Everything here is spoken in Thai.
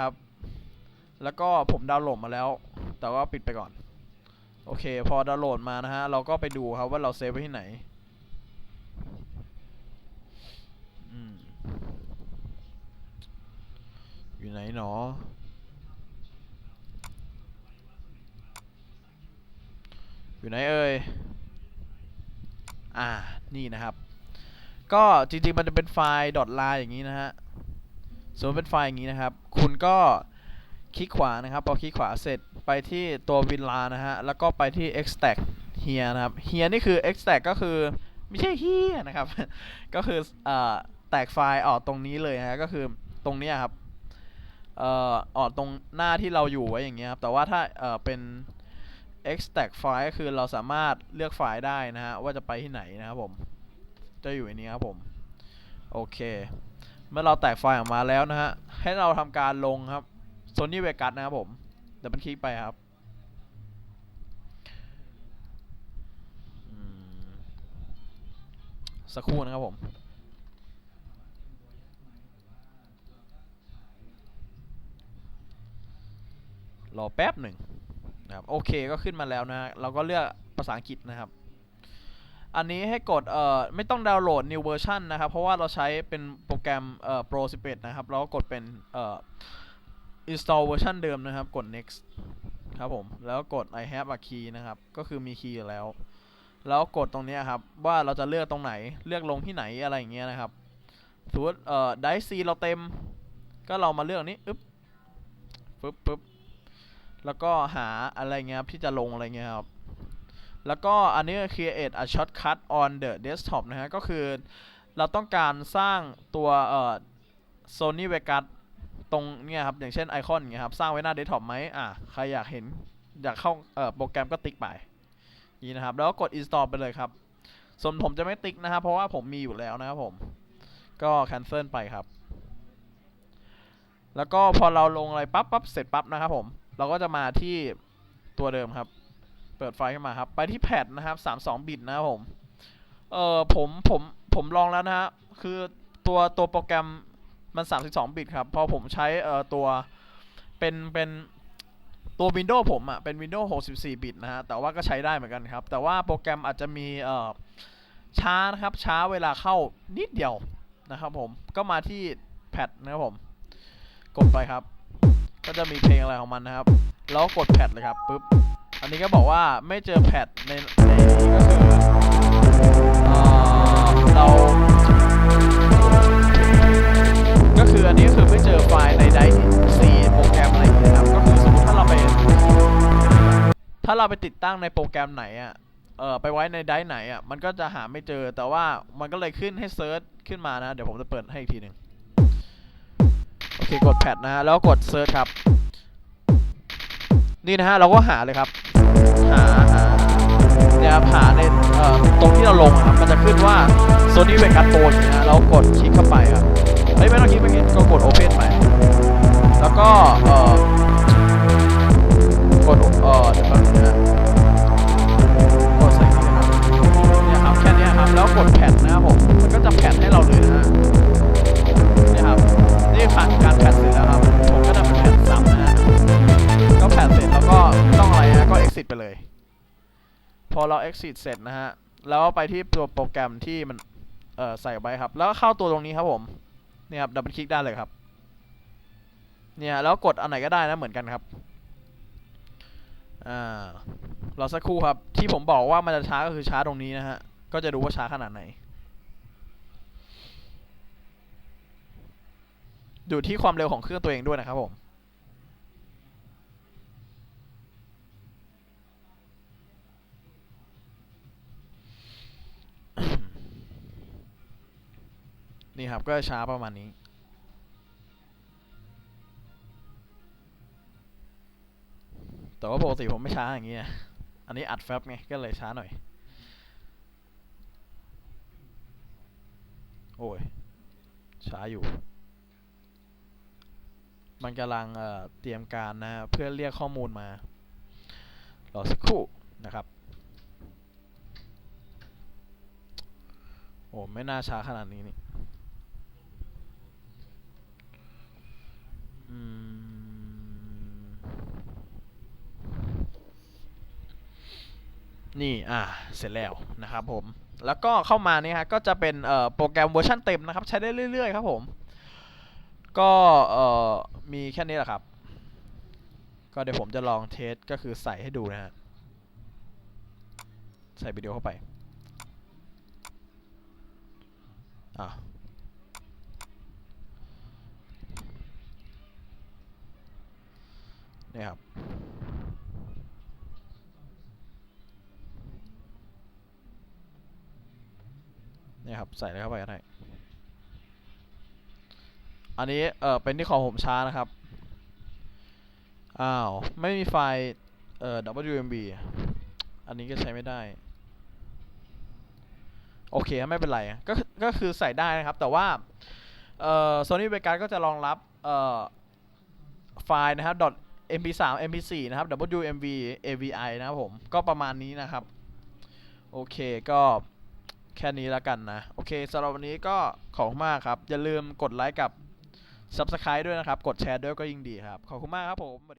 นะครับ แล้วก็ผมดาวน์โหลดมาแล้ว แต่ว่าปิดไปก่อน โอเค พอดาวน์โหลดมานะฮะ เราก็ไปดูครับว่าเราเซฟไว้ที่ไหนอยู่ไหนหนอ อยู่ไหนเอ่ย อ่า นี่นะครับ ก็จริงๆ มันจะเป็นไฟล์ .lar อย่างนี้นะฮะ สมมติเป็นไฟล์อย่างนี้นะครับ คุณก็คลิกขวานะครับ พอคลิกขวาเสร็จไปที่ตัว WinRAR นะฮะ แล้วก็ไปที่ extract here นะครับ here นี่คือ extract ก็คือไม่ใช่ here นะครับ ก็คือเอ่อแตกไฟล์ออกตรงนี้เลยนะฮะก็คือตรงนี้ครับเอ่อออกตรงหน้าที่เราอยู่ไว้อย่างเงี้ยครับ แต่ว่าถ้าเอ่อเป็น extract ไฟล์ก็คือเราสามารถเลือกไฟล์ได้นะฮะ ว่าจะไปที่ไหนนะครับผม จะอยู่ในนี้ครับผม โอเค เมื่อเราแตกไฟล์ออกมาแล้วนะฮะ ให้เราทำการลงครับ Sony Vegas นะครับผมเดี๋ยวมันคลิกไปครับสักครู่นะครับผมรอแป๊บหนึ่งนะครับโอเคก็ขึ้นมาแล้วนะเราก็เลือกภาษาอังกฤษนะครับ อันนี้ให้กดเอ่อไม่ต้องดาวน์โหลด new version นะครับ เพราะว่าเราใช้เป็นโปรแกรมเอ่อ Pro 11 นะครับเราก็กดเป็นเอ่อ install version เดิมนะครับ กด next ครับผม แล้วกด I have a key นะครับ ก็คือมีคีย์อยู่แล้ว แล้วกดตรงนี้ครับ ว่าเราจะเลือกตรงไหน เลือกลงที่ไหนอะไรอย่างเงี้ยนะครับสมมติเอ่อ dice เราเต็ม ก็เรามาเลือกนี้อึ๊บปึ๊บปึ๊บแล้วก็หาอะไรเงี้ยครับที่จะลงอะไรเงี้ยครับ แล้วก็อันนี้ create a shortcut on the desktop นะฮะ ก็คือเราต้องการสร้างตัวเอ่อ Sony Vegas ตรงเนี่ยครับ อย่างเช่นไอคอนอย่างเงี้ยครับ สร้างไว้หน้าเดสก์ท็อปไหมอะ ใครอยากเห็น อยากเข้าเอ่อโปรแกรมก็ติ๊กไปนี่นะครับ แล้วก็กด install ไปเลยครับส่วนผมจะไม่ติ๊กนะครับ เพราะว่าผมมีอยู่แล้วนะครับผม ก็ cancel ไปครับ แล้วก็พอเราลงอะไรปั๊บปั๊บเสร็จปั๊บนะครับผม เราก็จะมาที่ตัวเดิมครับ เปิดไฟขึ้นมาครับ ไปที่แพดนะครับ32บิตนะครับผม เออผมผมผมลองแล้วนะฮะ คือตัวตัวโปรแกรมมัน 32 บิตครับ พอผมใช้เอ่อตัวเป็นเป็นตัว Windows ผมอะ่ะ เป็น Windows 64 บิตนะฮะ แต่ว่าก็ใช้ได้เหมือนกันครับ แต่ว่าโปรแกรมอาจจะมีเอ่อช้านะครับ ช้าเวลาเข้านิดเดียวนะครับผม ก็มาที่แพดนะครับผม กดไปครับ ก็จะมีเพลงอะไรของมันนะครับ แล้วกดแพดเลยครับปุ๊บ อันนี้ก็บอกว่าไม่เจอแพดในในนี้ก็คือเรา ก็คืออันนี้ก็คือไม่เจอไฟล์ในไดร์ซีโปรแกรมอะไรอย่างเงี้ยครับ ก็คือสมมติถ้าเราไป ถ้าเราไปติดตั้งในโปรแกรมไหนอะเออไปไว้ในไดร์ไหนอะมันก็จะหาไม่เจอแต่ว่ามันก็เลยขึ้นให้เซิร์ชขึ้นมานะ เดี๋ยวผมจะเปิดให้อีกทีหนึ่งโอเคกดแพดนะฮะแล้วกดเซิร์ชครับ นี่นะฮะเราก็หาเลยครับ หาหาเนี่ยครับหาในตรงที่เราลงครับ มันจะขึ้นว่า Sony Vegas Pro นะเรากดคลิกเข้าไปครับเฮ้ยไม่ต้องคลิกไม่คลินก็กด Open ไป แล้วก็เอ่อ พอเรา exit เสร็จนะฮะ แล้วไปที่ตัวโปรแกรมที่มันเอ่อใส่ไว้ครับ แล้วเข้าตัวตรงนี้ครับผมเนี่ยครับดับเบิลคลิกได้เลยครับ เนี่ยแล้วกดอันไหนก็ได้นะเหมือนกันครับอ่ารอสักครู่ครับ ที่ผมบอกว่ามันจะช้าก็คือช้าตรงนี้นะฮะ ก็จะดูว่าช้าขนาดไหน อยู่ที่ความเร็วของเครื่องตัวเองด้วยนะครับผม นี่ครับก็ช้าประมาณนี้ แต่ว่าปกติผมไม่ช้าอย่างนี้นะอันนี้อัดแฟบไงก็เลยช้าหน่อย โอ้ย ช้าอยู่ มันกำลังเเตรียมการนะฮะเพื่อเรียกข้อมูลมารอสักครู่นะครับโอ้ไม่น่าช้าขนาดนี้นี่ นี่ อ่า เสร็จแล้วนะครับผม แล้วก็เข้ามาเนี่ยฮะ ก็จะเป็นโปรแกรมเวอร์ชันเต็มนะครับ ใช้ได้เรื่อย ๆ ครับผม ก็มีแค่นี้แหละครับ ก็เดี๋ยวผมจะลองเทสก็คือใส่ให้ดูนะฮะ ใส่วิดีโอเข้าไป อ่า นี่ครับ นี่ครับ ใส่เลยเข้าไปก็ได้อันนี้ เออเป็นที่ของผมช้านะครับ อ้าว ไม่มีไฟล์ เอ่อ WMB อันนี้ก็ใช้ไม่ได้ โอเค ไม่เป็นไร ก็ ก็คือใส่ได้นะครับ แต่ว่า เอ่อ Sony Vegas ก็จะรองรับ เอ่อ ไฟล์นะครับ .mp3 mp4 นะครับ wmv avi นะครับผม ก็ประมาณนี้นะครับ โอเคก็แค่นี้แล้วกันนะ โอเคสำหรับวันนี้ก็ขอบคุณมากครับ อย่าลืมกดไลค์กับ Subscribe ด้วยนะครับ กดแชร์ด้วยก็ยิ่งดีครับ ขอบคุณมากครับผม